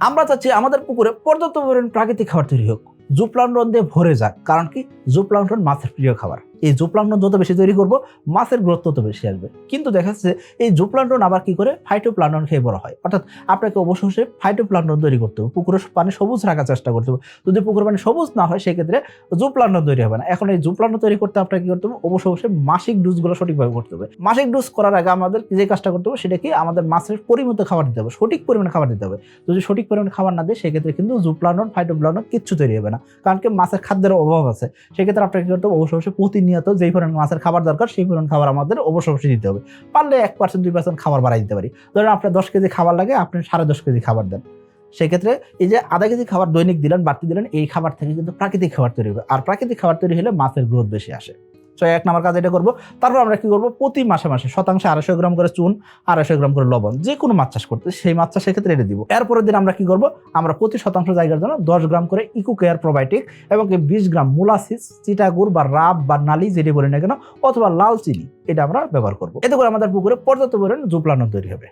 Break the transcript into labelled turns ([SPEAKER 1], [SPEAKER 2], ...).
[SPEAKER 1] আমরা চাচ্ছি আমাদের পুকুরে পর্যাপ্ত পরিমাণ প্রাকৃতিক খাবার তৈরি হোক। জুপ্লান রন্ধে ভরে যাক কারণ কি? জুপ্লান্টন মাছের প্রিয় খাবার। এই জুপ্লান্টন যত বেশি তৈরি করব, মাছের গ্রোথ তত বেশি আসবে। কিন্তু দেখা যাচ্ছে এই জুপ্লান্টন আবার কি করে? ফাইটোপ্লান্টন খেয়ে বড় হয়। অর্থাৎ আপনাকে অবশ্যই ফাইটোপ্লান্টন তৈরি করতে হবে। পুকুরের পানি সবুজ রাখার চেষ্টা করতে হবে। যদি পুকুর পানি সবুজ না হয়, সেক্ষেত্রে জুপ্লান্টন তৈরি হবে না। এখন এই জুপ্লান্টন তৈরি করতে আপনাকে কি করতে হবে? অবশ্যই অবশ্যই মাসিক ডোজগুলো সঠিকভাবে করতে হবে। মাসিক ডোজ করার আগে আমাদের যে কাজটা করতে হবে সেটা কি আমাদের মাছের পরিমিত খাবার দিতে হবে। সঠিক পরিমাণে খাবার দিতে হবে। যদি সঠিক পরিমাণে খাবার না দেয়, সেক্ষেত্রে কিন্তু জুপ্লান্টন ফাইটোপ্লান্টন কিচ্ছু তৈরি হবে না। কারণ কি মাছের খাদ্যের অভাব আছে। সেক্ষেত্রে আপনাকে কিন্তু অবশ্যই অবশ্যই প্রতিনিয়ত যেই পরিমাণ মাছের খাবার দরকার, সেই পরিমাণ খাবার আমাদের অবশ্য অবশ্যই দিতে হবে। পারলে এক পার্সেন্ট দুই পার্সেন্ট খাবার বাড়াই দিতে পারি। ধরেন আপনার দশ কেজি খাবার লাগে, আপনি সাড়ে দশ কেজি খাবার দেন। সেক্ষেত্রে এই যে আধা কেজি খাবার দৈনিক দিলেন, বাড়তি দিলেন, এই খাবার থেকে কিন্তু প্রাকৃতিক খাবার তৈরি হবে। আর প্রাকৃতিক খাবার তৈরি হলে মাছের গ্রোথ বেশি আসে। তো এক নম্বর কাজ এটা করব। তারপর আমরা কি করব? প্রতি মাসে মাসে শতাংশে আড়াইশো গ্রাম করে চুন, আড়াইশো গ্রাম করে লবণ, যে কোনো মাছ চাষ করতে, সেই মাছ চাষ সেক্ষেত্রে এটা দিব। এরপরের দিন আমরা কি করব? আমরা প্রতি শতাংশ জায়গার জন্য দশ গ্রাম করে ইকো কেয়ার প্রোবায়োটিক এবং বিশ গ্রাম মোলাসিস চিটাগুড় বা রাব বা নালি, যেটি বলি না কেন, অথবা লাল চিনি, এটা আমরা ব্যবহার করব। এতে করে আমাদের পুকুরে পর্যাপ্ত পরিমাণ জুপ্লানো তৈরি হবে।